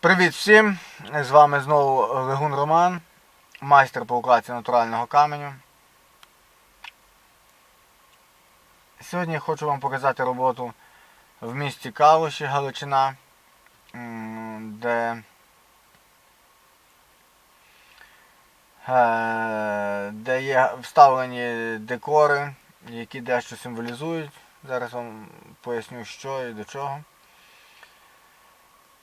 Привіт всім! З вами знову Легун Роман, майстер по укладці натурального каменю. Сьогодні я хочу вам показати роботу в місті Калуші, Галичина, де, е, де є вставлені декори, які дещо символізують. Зараз вам поясню, що і до чого.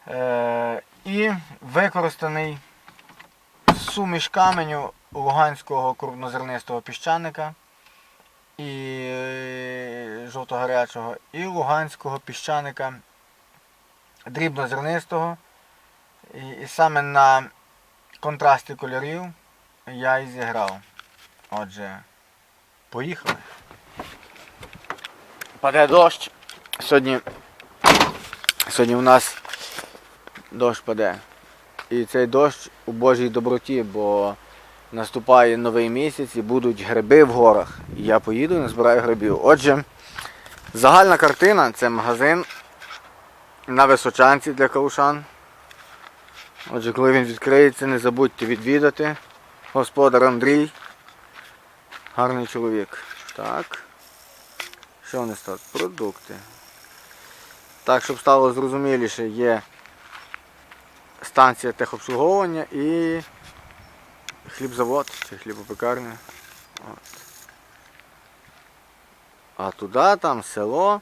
Е, і використаний суміш каменю луганського крупнозернистого піщаника і е, жовтогарячого, і луганського піщаника дрібнозернистого. І, і саме на контрасті кольорів я і зіграв. Отже, поїхали. Паде дощ. Сьогодні, сьогодні у нас дощ паде. І цей дощ у Божій доброті, бо наступає новий місяць і будуть гриби в горах. І я поїду і назбираю грибів. Отже, загальна картина це магазин на Височанці для калушан. Отже, коли він відкриється, не забудьте відвідати. Господар Андрій. Гарний чоловік. Так. Що вони стали? Продукти. Так, щоб стало зрозуміліше, є станція техобслуговування і хлібзавод чи хлібопекарня. От. А туди там село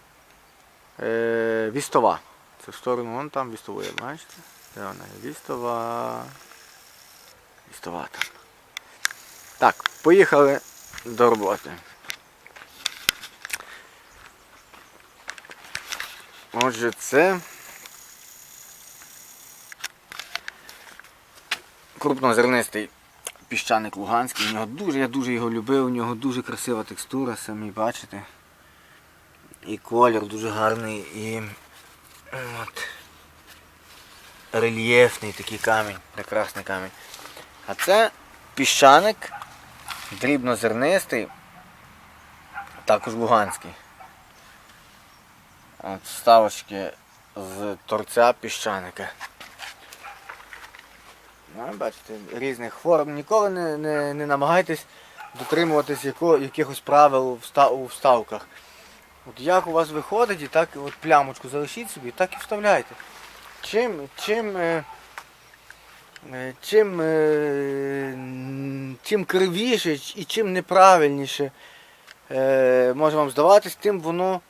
е, Вістова. Це в сторону вон там Вістової, бачите? Де вона є? Вістова. Вістова там. Так, поїхали до роботи. Отже, це крупнозернистий піщаник Луганський. Нього дуже, я дуже його любив, у нього дуже красива текстура, самі бачите. І колір дуже гарний і от, рельєфний такий камінь, прекрасний камінь. А це піщаник дрібнозернистий, також луганський. От вставочки з торця піщаника. Бачите, різних форм. Ніколи не, не, не намагайтесь дотримуватись яко, якихось правил у вста- вставках. От як у вас виходить, і так от плямочку залишіть собі, так і вставляйте. Чим, чим, е, е, чим, е, чим кривіше і чим неправильніше може вам здаватись, тим воно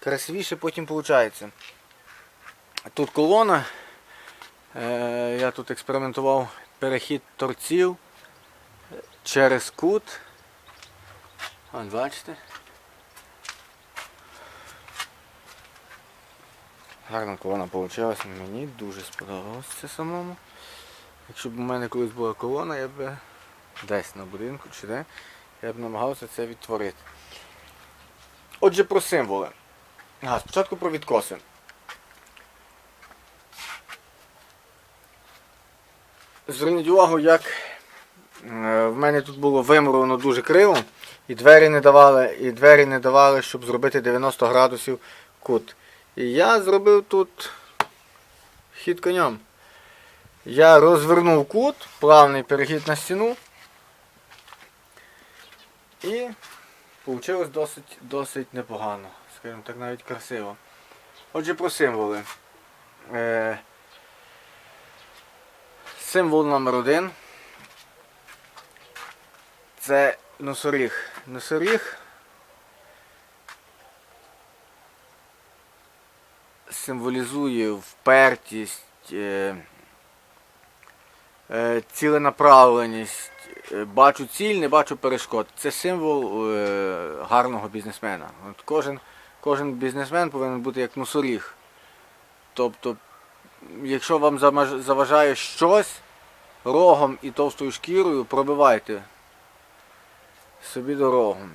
красивіше потім виходить. Тут колона. Е, я тут експериментував перехід торців через кут. От бачите. Гарна колона вийшла, мені дуже сподобалось це самому. Якщо б у мене колись була колона, я б десь на будинку чи де, я б намагався це відтворити. Отже, про символи. Спочатку про відкоси. Зверніть увагу, як е, в мене тут було вимуровано дуже криво, і двері не давали, і двері не давали, щоб зробити 90 градусів кут. І я зробив тут хід конем. Я розвернув кут, плавний перехід на стіну. І вийшло досить, досить непогано. Скажімо так, навіть красиво. Отже, про символи. Символ номер один. Це носоріг. Носоріг символізує впертість, е, е, ціленаправленість. Е, Бачу ціль, не бачу перешкод. Це символ гарного бізнесмена. От кожен, кожен бізнесмен повинен бути як носоріг. Тобто, якщо вам заважає щось, рогом і товстою шкірою пробивайте собі дорогу.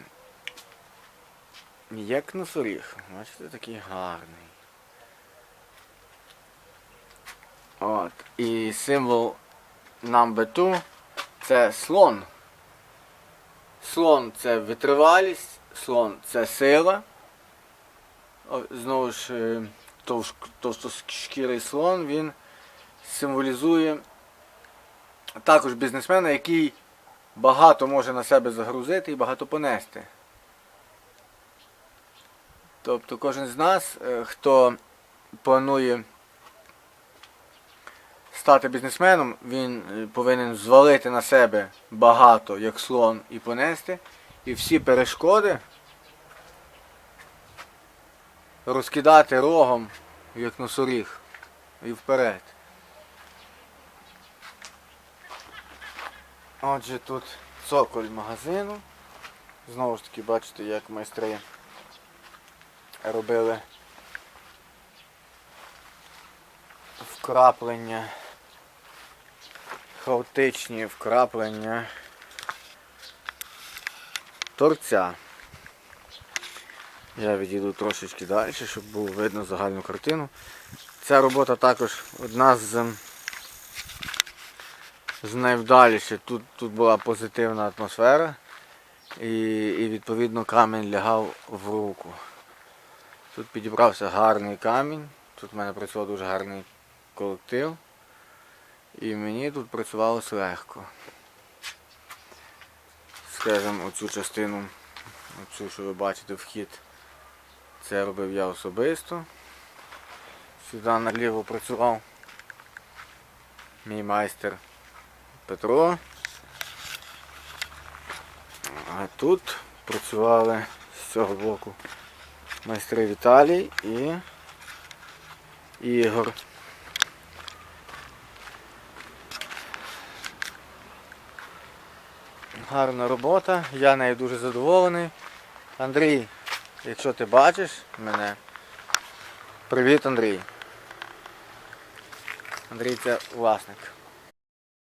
Як носоріг. Бачите, такий гарний. От. І символ number two це слон. Слон це витривалість, слон це сила. Знову ж е, товстошкірий слон, він символізує також бізнесмена, який багато може на себе загрузити і багато понести. Тобто кожен з нас, е, хто планує стати бізнесменом, він е, повинен звалити на себе багато, як слон, і понести, і всі перешкоди розкидати рогом, як носоріг, і вперед. Отже, тут цоколь магазину. Знову ж таки, бачите, як майстри робили вкраплення, хаотичні вкраплення торця. Я відійду трошечки далі, щоб було видно загальну картину. Ця робота також одна з, з найвдаліших. Тут, тут була позитивна атмосфера і, і відповідно камінь лягав в руку. Тут підібрався гарний камінь, тут в мене працював дуже гарний колектив. І мені тут працювалося легко. Скажімо, оцю частину, оцю, що ви бачите, вхід. Це робив я особисто. Сюди наліво працював мій майстер Петро. А тут працювали з цього боку майстри Віталій і Ігор. Гарна робота, я нею дуже задоволений. Андрій, якщо ти бачиш мене, привіт Андрій. Андрій це власник.